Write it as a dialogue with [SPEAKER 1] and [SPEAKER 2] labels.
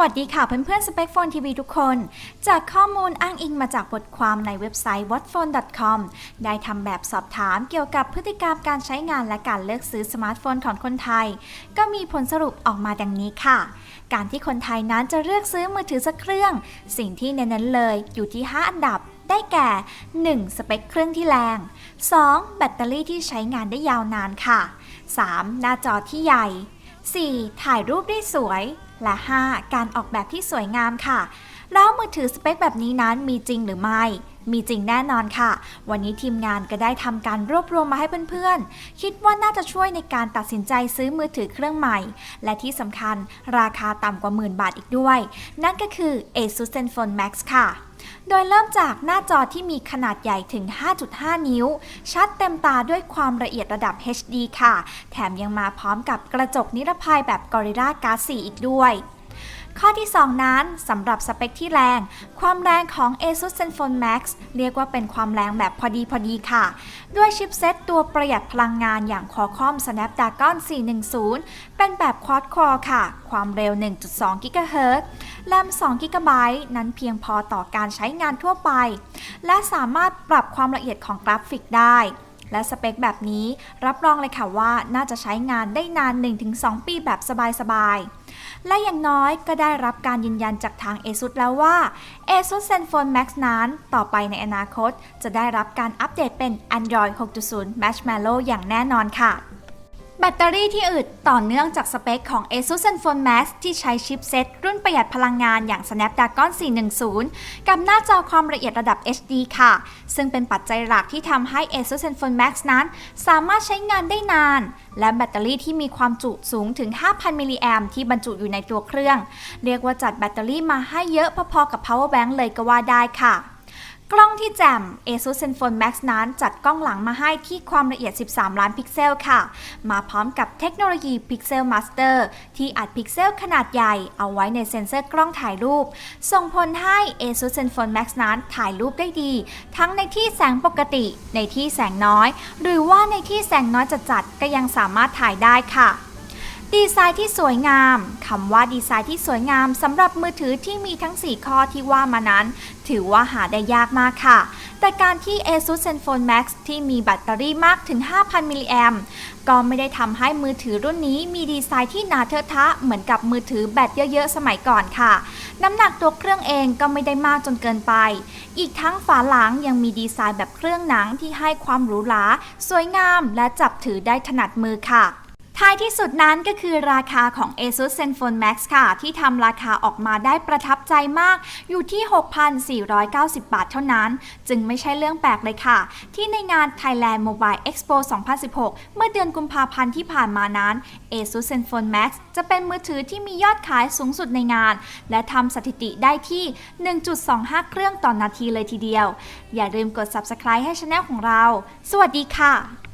[SPEAKER 1] วัสดีค่ะเพื่อนๆ Spec Phone TV ทุกคน จากข้อมูลอ้างอิงมาจากบทความในเว็บไซต์ whatphone.com ได้ทำแบบสอบถามเกี่ยวกับพฤติกรรมการใช้งานและการเลือกซื้อสมาร์ทโฟนของคนไทย ก็มีผลสรุปออกมาดังนี้ค่ะ การที่คนไทยนั้นจะเลือกซื้อมือถือสักเครื่อง สิ่งที่เน้นๆเลยอยู่ที่ 5 อันดับได้แก่ 1. สเปคเครื่องที่แรง 2. แบตเตอรี่ที่ใช้งานได้ยาวนานค่ะ 3. หน้าจอที่ใหญ่ 4. ถ่ายรูปได้สวย และ 5. การออกแบบที่สวยงามค่ะ แล้วมือถือสเปคแบบนี้นั้นมีจริงหรือไม่ มีจริงแน่นอนค่ะ วันนี้ทีมงานก็ได้ทำการรวบรวมมาให้เพื่อนๆ คิดว่าน่าจะช่วยในการตัดสินใจซื้อมือถือเครื่องใหม่ และที่สำคัญราคาต่ำกว่าหมื่นบาทอีกด้วย นั่นก็คือ ASUS ZenFone Max ค่ะ โดยเริ่มจากหน้าจอที่มีขนาดใหญ่ถึง 5.5 นิ้ว ชัดเต็มตาด้วยความละเอียดระดับ HD ค่ะ แถมยังมาพร้อมกับกระจกนิรภัยแบบ Gorilla Glass 4 อีกด้วย ข้อที่ 2 นั้นสำหรับสเปคที่แรง ความแรงของ ASUS ZenFone Max เรียกว่าเป็นความแรงแบบพอดีพอดีค่ะ ด้วยชิปเซตตัวประหยัดพลังงานอย่าง Qualcomm Snapdragon 410 เป็นแบบ Quad Core ค่ะ ความเร็ว 1.2 GHz แรม2 GB นั้นเพียงพอต่อการใช้งานทั่วไป และสามารถปรับความละเอียดของกราฟิกได้และสเปคแบบนี้รับรองเลยค่ะว่าน่าจะใช้งานได้นาน 1-2 ปีแบบสบายๆ และอย่างน้อยก็ได้รับการยืนยันจากทาง ASUS แล้วว่า ASUS ZenFone Max นั้นต่อไปในอนาคต จะได้รับการอัปเดตเป็น Android 6.0 Marshmallow อย่างแน่นอนค่ะแบตเตอรี่ที่อึดต่อเนื่องจากสเปคของ ASUS ZenFone Max ที่ใช้ชิปเซตรุ่นประหยัดพลังงานอย่าง Snapdragon 410 กับหน้าจอความละเอียดระดับ HD ค่ะ ซึ่งเป็นปัจจัยหลักที่ทำให้ ASUS ZenFone Max นั้น สามารถใช้งานได้นาน และแบตเตอรี่ที่มีความจุสูงถึง 5,000 มิลลิแอมที่บรรจุอยู่ในตัวเครื่อง เรียกว่าจัดแบตเตอรี่มาให้เยอะพอๆกับ power bank เลยก็ว่าได้ค่ะ กล้องที่แจ่ม ASUS ZenFone Max นั้นจัดกล้องหลังมาให้ที่ความละเอียด 13 ล้านพิกเซลค่ะ มาพร้อมกับเทคโนโลยี Pixel Master ที่อัดพิกเซลขนาดใหญ่เอาไว้ในเซ็นเซอร์กล้องถ่ายรูป ส่งผลให้ ASUS ZenFone Max นั้นถ่ายรูปได้ดี ทั้งในที่แสงปกติ ในที่แสงน้อย หรือว่าในที่แสงน้อยจัดๆก็ยังสามารถถ่ายได้ค่ะ ดีไซน์ที่สวยงามคำว่าดีไซน์ที่สวยงามสำหรับมือถือที่มีทั้ง 4 ข้อที่ว่ามานั้น ถือว่าหาได้ยากมากค่ะ แต่การที่ ASUS ZenFone Max ที่มีแบตเตอรี่มากถึง 5,000 มิลลิแอมก็ไม่ได้ทำให้มือถือรุ่นนี้มีดีไซน์ที่หนาเทอะทะเหมือนกับมือถือแบตเยอะๆ สมัยก่อนค่ะ น้ำหนักตัวเครื่องเองก็ไม่ได้มากจนเกินไป อีกทั้งฝาหลังยังมีดีไซน์แบบเครื่องหนังที่ให้ความหรูหราสวยงามและจับถือได้ถนัดมือค่ะ ท้ายที่สุดนั้นก็คือราคาของ ASUS ZenFone Max ค่ะ ที่ทำราคาออกมาได้ประทับใจมากอยู่ที่ 6,490 บาทเท่านั้น จึงไม่ใช่เรื่องแปลกเลยค่ะ ที่ในงาน Thailand Mobile Expo 2016 เมื่อเดือนกุมภาพันธ์ที่ผ่านมานั้น ASUS ZenFone Max จะเป็นมือถือที่มียอดขายสูงสุดในงาน และทำสถิติได้ที่ 1.25 เครื่องต่อนนาทีเลยทีเดียว อย่าลืมกด Subscribe ให้ช anel ของเรา สวัสดีค่ะ